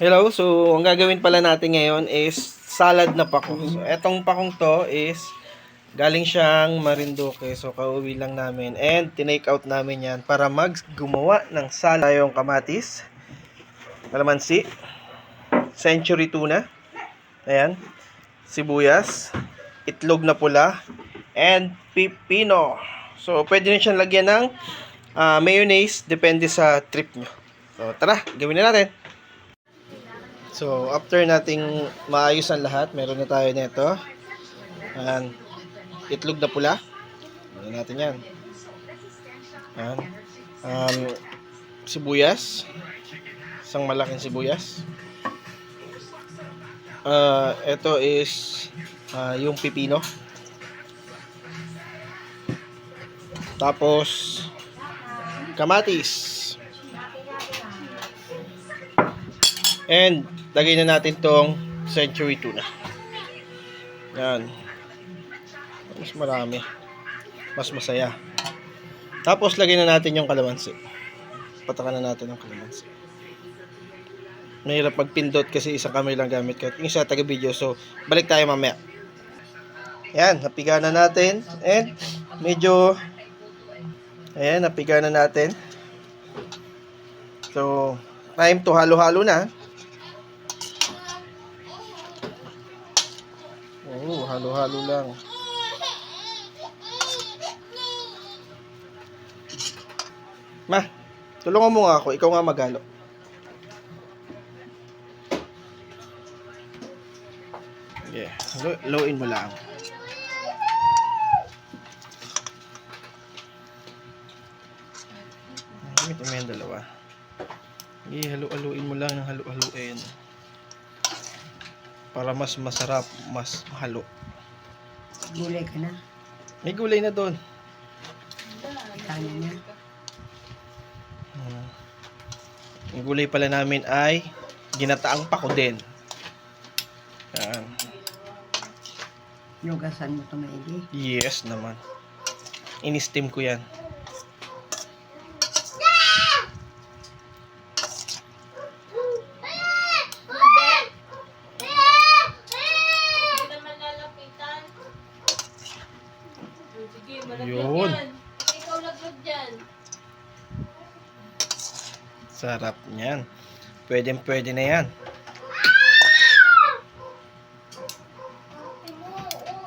Hello, so ang gagawin pala natin ngayon is salad na pako. So etong pakong to is galing siyang Marinduque. So kauwi lang namin and tinake out namin yan para mag gumawa ng salad yung kamatis, kalamansi, century tuna, ayan, sibuyas, itlog na pula, and pipino. So pwede rin siyang lagyan ng ah, mayonnaise depende sa trip nyo. So tara, gawin na natin. So, after nating maayos ang lahat, meron na tayo nito. Ayan. Itlog na pula. Ayan natin yan. Ayan. Um, sibuyas. Isang malaking sibuyas. Uh, ito is ah, yung pipino. Tapos, kamatis. And, lagay na natin tong century tuna. Yan. Mas marami. Mas masaya. Tapos, lagay na natin yung kalamansi. Patakan na natin yung kalamansi. Mahirap magpindot kasi isang kamay lang gamit. Yung isa taga video. So, balik tayo mamaya. Yan, napiga na natin. And, medyo, ayan, napiga na natin. So, time to halo-halo na. Halo-halo lang. Ma, tulungan mo nga ako. Ikaw nga maghalo. Yeah, lo lowin mo lang. Gamit mo yung dalawa. Okay, halo-haluin mo lang ng halo-haluin. Para mas masarap, mas halo. Gulay ka na. May gulay na doon. Kanin niya. Hmm. Yung gulay pala namin ay ginataang pako din. Yan. Yugasan mo ito maigi. Yes naman. In-steam ko yan. Sarap niyan. Pwede pwede na yan.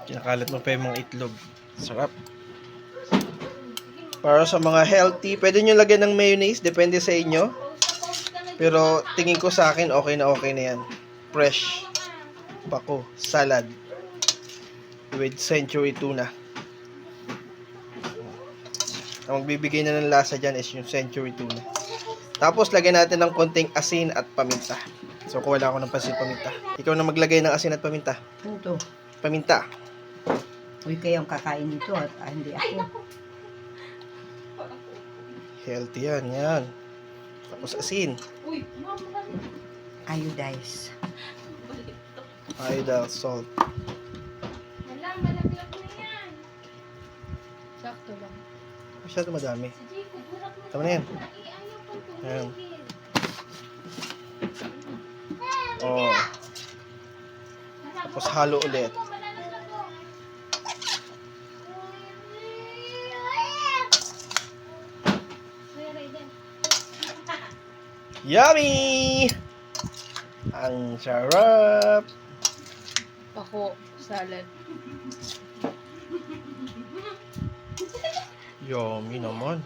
Kinakalat mo pa yung mga itlog. Sarap. Para sa mga healthy, pwede nyo lagyan ng mayonnaise. Depende sa inyo. Pero tingin ko sa akin, okay na okay na yan. Fresh. Bako. Salad. With century tuna. Ang magbibigay na ng lasa dyan is yung century tuna. Tapos, lagyan natin ng konting asin at paminta. So, kuha lang ako ng pasin paminta. Ikaw na maglagay ng asin at paminta. Ano to? Paminta. Uy, kayong kakain nito at ah, hindi ako. Healthy yan, yan. Tapos asin. Uy. Iodize. Idle salt. Wala, malaglag na yan. Sakto lang. Masyado madami. Si Jico, burak na. Tama na yan. Ayan. tumigil. Oh. Tapos halo ulit. Yummy! Ang sarap! Pako, salad. Yummy naman.